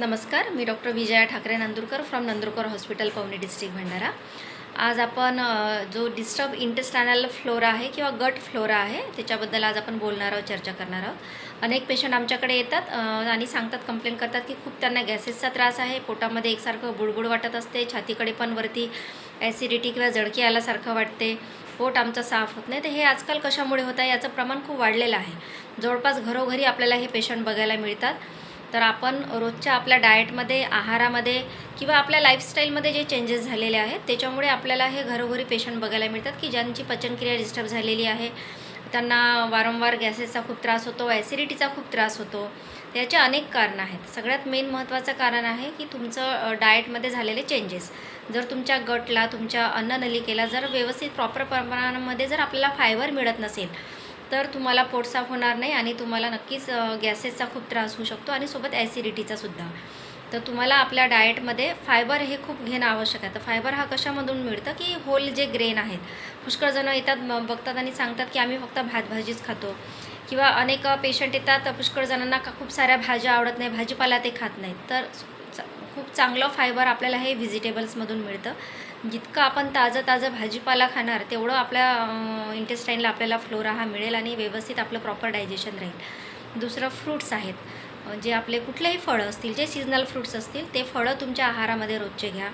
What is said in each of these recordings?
नमस्कार मी doctor Vijaya Thakare Nandurkar from Nandurkar hospital Pauni district Bhandara. आज आपण जो डिस्टर्ब इंटेस्टायनल फ्लोरा आहे किंवा गट फ्लोरा आहे त्याच्याबद्दल आज आपण बोलणार आहोत चर्चा करणार आहोत. अनेक पेशंट आमच्याकडे येतात आणि सांगतात कंप्लेंट करतात की खूप त्यांना गॅसेसचा त्रास आहे पोटामध्ये एकसारखं बुडबुड वाटत असते छातीकडे पण वरती ॲसिडिटी किंवा जळकी आल्यासारखं वाटते पोट आमचं साफ होत नाही. तर हे आजकाल कशामुळे होत आहे याचं प्रमाण खूप वाढलेलं आहे. जवळपास घरोघरी आपल्याला हे पेशंट बघायला मिळतात. तर आपण रोजच्या आपल्या डाएटमध्ये आहारामध्ये किंवा आपल्या लाईफस्टाईलमध्ये जे चेंजेस झालेले आहेत त्याच्यामुळे आपल्याला हे घरोघरी पेशंट बघायला मिळतात की ज्यांची पचनक्रिया डिस्टर्ब झालेली आहे. त्यांना वारंवार गॅसेसचा खूप त्रास होतो ॲसिडिटीचा खूप त्रास होतो. त्याचे अनेक कारणं आहेत. सगळ्यात मेन महत्त्वाचं कारण आहे की तुमचं डाएटमध्ये झालेले चेंजेस. जर तुमच्या गटला तुमच्या अन्ननलिकेला जर व्यवस्थित प्रॉपर प्रमाणामध्ये जर आपल्याला फायबर मिळत नसेल तर तुम्हाला पोट साफ होणार नाही आणि तुम्हाला नक्कीच गॅसेसचा खूप त्रास होऊ शकतो आणि सोबत ॲसिडिटीचा सुद्धा. तर तुम्हाला आपल्या डाएटमध्ये फायबर हे खूप घेणं आवश्यक आहे. तर फायबर हा कशामधून मिळतं? की होल जे ग्रेन आहेत. पुष्कळ जणं येतात बघतात आणि सांगतात की आम्ही फक्त भात भाजीच खातो. किंवा अनेक पेशंट येतात पुष्कळ जणांना का खूप साऱ्या भाज्या आवडत नाही भाजीपाला ते खात नाहीत. तर च- खूप चांगलं फायबर आपल्याला हे व्हिजिटेबल्समधून मिळतं. जितकं आपण ताजं ताजं भाजीपाला खाणार तेवढं आपल्या इंटेस्टाईनला आपल्याला फ्लोरा हा मिळेल आणि व्यवस्थित आपलं प्रॉपर डायजेशन राहील. दुसरं फ्रूट्स आहेत. जे आपले कुठलेही फळं असतील जे सीजनल फ्रूट्स असतील ते फळं तुमच्या आहारामध्ये रोजचे घ्या.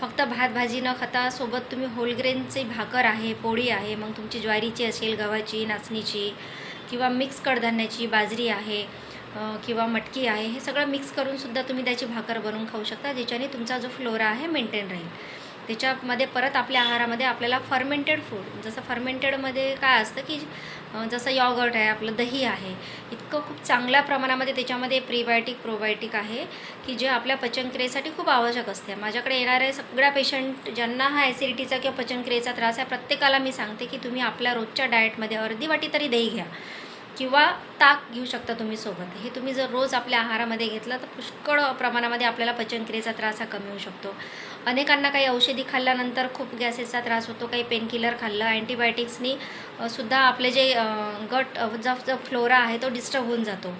फक्त भात भाजी न खाता सोबत तुम्ही होलग्रेनचे भाकर आहे पोळी आहे मग तुमची ज्वारीची असेल गव्हाची नाचणीची किंवा मिक्स कडधान्याची बाजरी आहे किंवा मटकी आहे हे सगळं मिक्स करूनसुद्धा तुम्ही त्याची भाकर बनवून खाऊ शकता ज्याच्याने तुमचा जो फ्लोरा आहे मेंटेन राहील. त्याच्यामध्ये परत आपल्या आहारामध्ये आपल्याला फर्मेंटेड फूड जसं फर्मेंटेडमध्ये काय असतं की जसं यॉगर्ट आहे आपलं दही आहे इतकं खूप चांगल्या प्रमाणामध्ये त्याच्यामध्ये प्रीबायोटिक प्रोबायोटिक आहे की जे आपल्या पचनक्रियेसाठी खूप आवश्यक असते. माझ्याकडे येणारे सगळ्या पेशंट ज्यांना हा ॲसिडिटीचा किंवा पचनक्रियेचा त्रास आहे प्रत्येकाला मी सांगते की तुम्ही आपल्या रोजच्या डाएटमध्ये अर्धी वाटी तरी दही घ्या. किंवा ताक घेऊ शकता तुम्ही सोबत. हे तुम्ही जर रोज आपल्या आहारामध्ये घेतलं तर पुष्कळ प्रमाणामध्ये आपल्याला पचनक्रियेचा त्रास हा कमी होऊ शकतो. अनेकांना काही औषधी खाल्ल्यानंतर खूप गॅसेसचा त्रास होतो काही पेनकिलर खाल्लं अँटीबायोटिक्सनी सुद्धा आपले जे गट जो जो फ्लोरा आहे तो डिस्टर्ब होऊन जातो.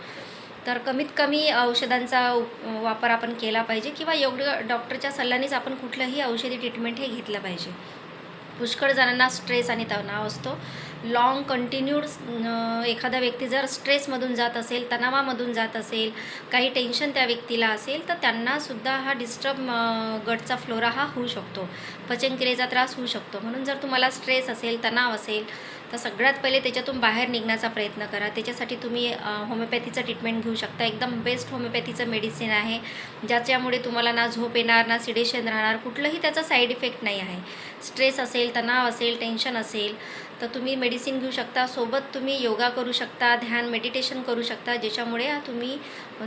तर कमीत कमी औषधांचा उप- वापर आपण केला पाहिजे किंवा योग्य डॉक्टरच्या सल्ल्यानेच आपण कुठलंही औषधी ट्रीटमेंट हे घेतलं पाहिजे. पुष्कळ जणांना स्ट्रेस आणि तणाव असतो. लाँग कंटिन्यूड एखादा व्यक्ती जर स्ट्रेसमधून जात असेल तणावामधून जात असेल काही टेन्शन त्या व्यक्तीला असेल तर त्यांनासुद्धा हा डिस्टर्ब गटचा फ्लोरा हा होऊ शकतो. पचनक्रियेचा त्रास होऊ शकतो. म्हणून जर तुम्हाला स्ट्रेस असेल तणाव असेल तर सगळ्यात पहिले त्याच्यातून बाहेर निघण्याचा प्रयत्न करा. त्याच्यासाठी तुम्ही होमिओपॅथीचं ट्रीटमेंट घेऊ शकता. एकदम बेस्ट होमिओपॅथीचं मेडिसिन आहे. ज्याच्यामुळे तुम्हाला ना झोप येणार ना सिडेशन राहणार कुठलंही त्याचा साईड इफेक्ट नाही आहे. स्ट्रेस असेल तणाव असेल टेन्शन असेल तर तुम्ही मेडिसिन घेऊ शकता. सोबत तुम्ही योगा करू शकता ध्यान मेडिटेशन करू शकता ज्याच्यामुळे हा तुम्ही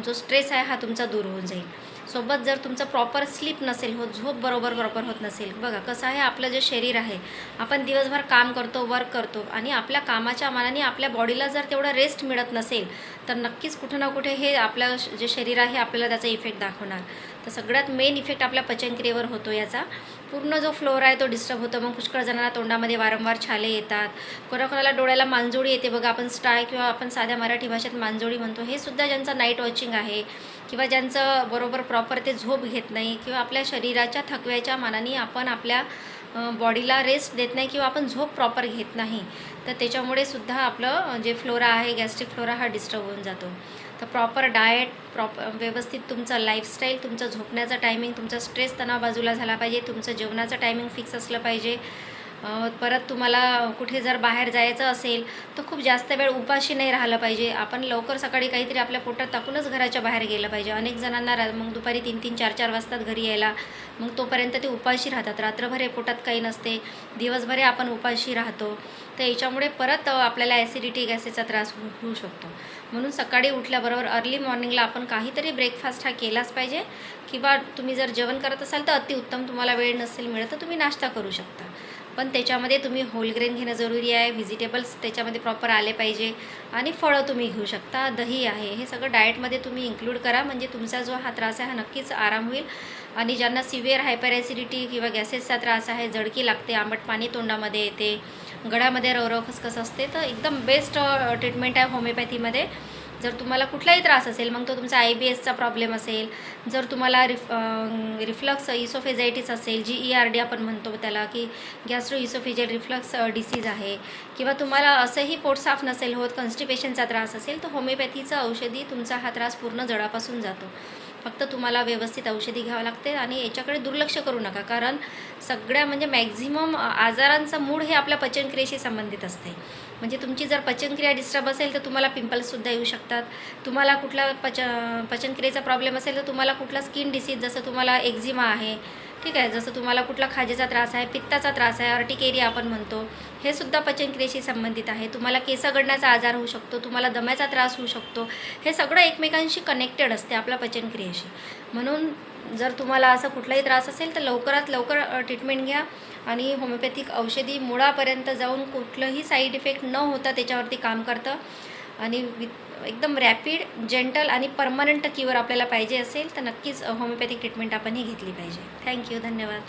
जो स्ट्रेस आहे हा तुमचा दूर होऊन जाईल. सोबत जर तुमचं प्रॉपर स्लीप नसेल होत झोप बरोबर बरोबर होत नसेल बघा कसं आहे आपलं जे शरीर आहे आपण दिवसभर काम करतो वर्क करतो आणि आपल्या कामाच्या मानाने आपल्या बॉडीला जर तेवढा रेस्ट मिळत नसेल तर नक्कीच कुठं ना कुठे हे आपलं श- जे शरीर आहे आपल्याला त्याचा इफेक्ट दाखवणार. तर सगळ्यात मेन इफेक्ट आपल्या पचनक्रियेवर होतो याचा. पूर्ण जो फ्लोर आहे तो डिस्टर्ब होतो. मग पुष्कळ जणांना तोंडामध्ये वारंवार छाले येतात. कोणाकोणाला डोळ्याला मांजोळी येते बघा आपण स्टाय किंवा आपण साध्या मराठी भाषेत मांजोळी म्हणतो हे सुद्धा ज्यांचं नाईट वॉचिंग आहे किंवा ज्यांचं बरोबर प्रॉपर ते झोप घेत नाही किंवा आपल्या शरीराच्या थकव्याच्या मानाने आपण आपल्या बॉडीला रेस्ट देत नाही किंवा आपण झोप प्रॉपर घेत नाही तर त्याच्यामुळे सुद्धा आपलं जे फ्लोरा आहे गॅस्ट्रिक फ्लोरा हा डिस्टर्ब होऊन जातो. तर प्रॉपर डाएट प्रॉप व्यवस्थित तुमचं लाईफस्टाईल तुमचं झोपण्याचा टायमिंग तुमचा स्ट्रेस तणाव बाजूला झाला पाहिजे तुमचं जेवणाचं टायमिंग फिक्स असलं पाहिजे परत तुम्हाला कुठे जर बाहेर जायचं असेल तर खूप जास्त वेळ उपाशी नाही राहिलं पाहिजे. आपण लवकर सकाळी काहीतरी आपल्या पोटात टाकूनच घराच्या बाहेर गेलं पाहिजे. अनेक जणांना रा मग दुपारी तीन तीन चार चार वाजतात घरी यायला. मग तोपर्यंत ते उपाशी राहतात. रात्रभर हे पोटात काही नसते. दिवसभरे आपण उपाशी राहतो. तर याच्यामुळे परत आपल्याला ॲसिडिटी गॅसेचा त्रास होऊ होऊ शकतो. म्हणून सकाळी उठल्याबरोबर अर्ली मॉर्निंगला आपण काहीतरी ब्रेकफास्ट हा केलाच पाहिजे. किंवा तुम्ही जर जेवण करत असाल तर अतिउत्तम तुम्हाला वेळ नसेल मिळत तर तुम्ही नाश्ता करू शकता. पण त्याच्यामध्ये तुम्ही होल ग्रेन घेणं जरुरी आहे व्हिजिटेबल्स त्याच्यामध्ये प्रॉपर आले पाहिजे आणि फळं तुम्ही घेऊ शकता दही आहे हे सगळं डाएटमध्ये तुम्ही इन्क्लूड करा म्हणजे तुमचा जो हा त्रास आहे हा नक्कीच आराम होईल. आणि ज्यांना सिव्हिअर हायपर ॲसिडिटी किंवा गॅसेसचा त्रास आहे जडकी लागते आंबट पाणी तोंडामध्ये येते गळ्यामध्ये रवरव खसखस असते तर एकदम बेस्ट ट्रीटमेंट आहे होमिओपॅथीमध्ये जर तुम्हाला कुठलाही त्रास असेल मग तो तुमचा आय बी एसचा प्रॉब्लेम असेल जर तुम्हाला रिफ रिफ्लक्स इसोफेजायटीस असेल जी ई आर डी आपण म्हणतो त्याला की गॅस्ट्रो इसोफेजियल रिफ्लक्स डिसीज आहे किंवा तुम्हाला असंही पोट साफ नसेल होत कॉन्स्टिपेशनचा त्रास असेल तर होमिओपॅथीचं औषधी तुमचा हा त्रास पूर्ण जडापासून जातो. फक्त तुम्हाला व्यवस्थित औषधी घ्यावं लागते आणि याच्याकडे दुर्लक्ष करू नका कारण सगळ्या म्हणजे मॅक्झिमम आजारांचा मूळ हे आपल्या पचनक्रियेशी संबंधित असते. म्हणजे तुमची जर पचनक्रिया डिस्टर्ब असेल तर तुम्हाला पिंपल्ससुद्धा येऊ शकतात. तुम्हाला कुठला पच पचनक्रियेचा प्रॉब्लेम असेल तर तुम्हाला कुठला स्किन डिसीज जसं तुम्हाला एक्झिमा आहे ठीक आहे? जसं तुम्हाला कुठला खाजेचा त्रास आहे पित्ताचा त्रास आहे अर्टिकेरिया आपण म्हणतो हे सुद्धा पचनक्रियेशी संबंधित आहे. तुम्हाला केस गडण्याचा आजार होऊ शकतो तुम्हाला दम्याचा त्रास होऊ शकतो. हे सगळं एकमेकांशी कनेक्टेड असते आपल्या पचनक्रियेशी. म्हणून जर तुम्हाला असा कुठलाही त्रास असेल तर लवकरात लवकर ट्रीटमेंट घ्या. आणि होमिओपॅथिक औषधी मुळापर्यंत जाऊन कुठलंही साईड इफेक्ट न होता त्याच्यावरती काम करतं. आणि विथ एकदम रॅपिड जेंटल आणि परमनंट क्युअर आपल्याला पाहिजे असेल तर नक्कीच होमिओपॅथिक ट्रीटमेंट आपण ही घेतली पाहिजे. थँक्यू धन्यवाद.